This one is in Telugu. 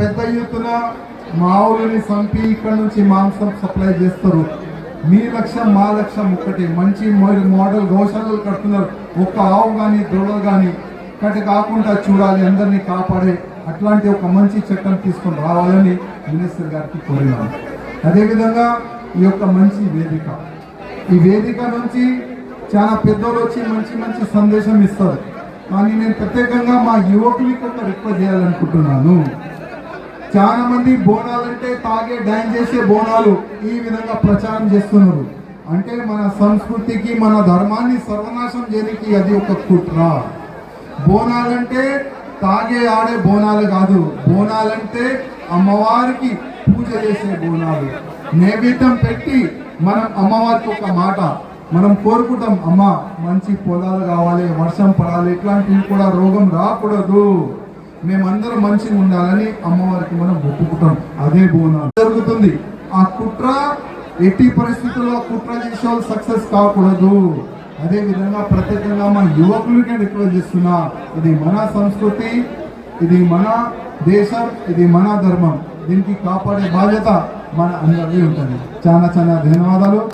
పెద్ద ఎత్తున మావులని సంపి ఇక్కడ నుంచి మాంసం సప్లై చేస్తారు. మీ లక్ష్యం మా లక్ష్యం ఒక్కటి. మంచి మోడల్ మోడల్ కడుతున్నారు. ఒక్క ఆవు కానీ దొడలు కానీ కటి కాకుండా చూడాలి అందరినీ కాపాడే అట్లాంటి ఒక మంచి చట్టం తీసుకొని రావాలని మినిస్టర్ గారికి కోరినాను అదేవిధంగా ఈ యొక్క మంచి వేదిక. ఈ వేదిక నుంచి చాలా పెద్దోళ్ళు వచ్చి మంచి మంచి సందేశం ఇస్తారు. కానీ నేను ప్రత్యేకంగా మా యువకులకి ఒక రిక్వెస్ట్ చేయాలనుకుంటున్నాను. చాలా మంది బోనాలంటే తాగే డాన్స్ చేసే బోనాలు ఈ విధంగా ప్రచారం చేస్తున్నారు. అంటే మన సంస్కృతికి మన ధర్మాన్ని సర్వనాశం చేయడానికి అది ఒక కుట్ర. బోనాలంటే తాగే ఆడే బోనాలు కాదు. బోనాలంటే అమ్మవారికి పూజ చేసే బోనాలు. నైవేద్యం పెట్టి మనం అమ్మవారికి ఒక మాట మనం కోరుకుంటాం అమ్మ మంచి పొలాలు కావాలి వర్షం పడాలి ఇట్లాంటివి కూడా రోగం రాకూడదు. మేమందరం మంచిగా ఉండాలని అమ్మవారికి మనం ఒప్పుకుంటాం. అదే బోనాలు. జరుగుతుంది. ఆ కుట్ర ఎట్టి పరిస్థితుల్లో కుట్ర చేసే సక్సెస్ కాకూడదు. అదే విధంగా ప్రత్యేకంగా మా యువకులకి రిక్వెస్ట్ చేస్తున్నా. ఇది మన సంస్కృతి ఇది మన దేశం ఇది మన ధర్మం. దీనికి కాపాడే బాధ్యత మన అందరికీ ఉంటుంది. చాలా చాలా ధన్యవాదాలు.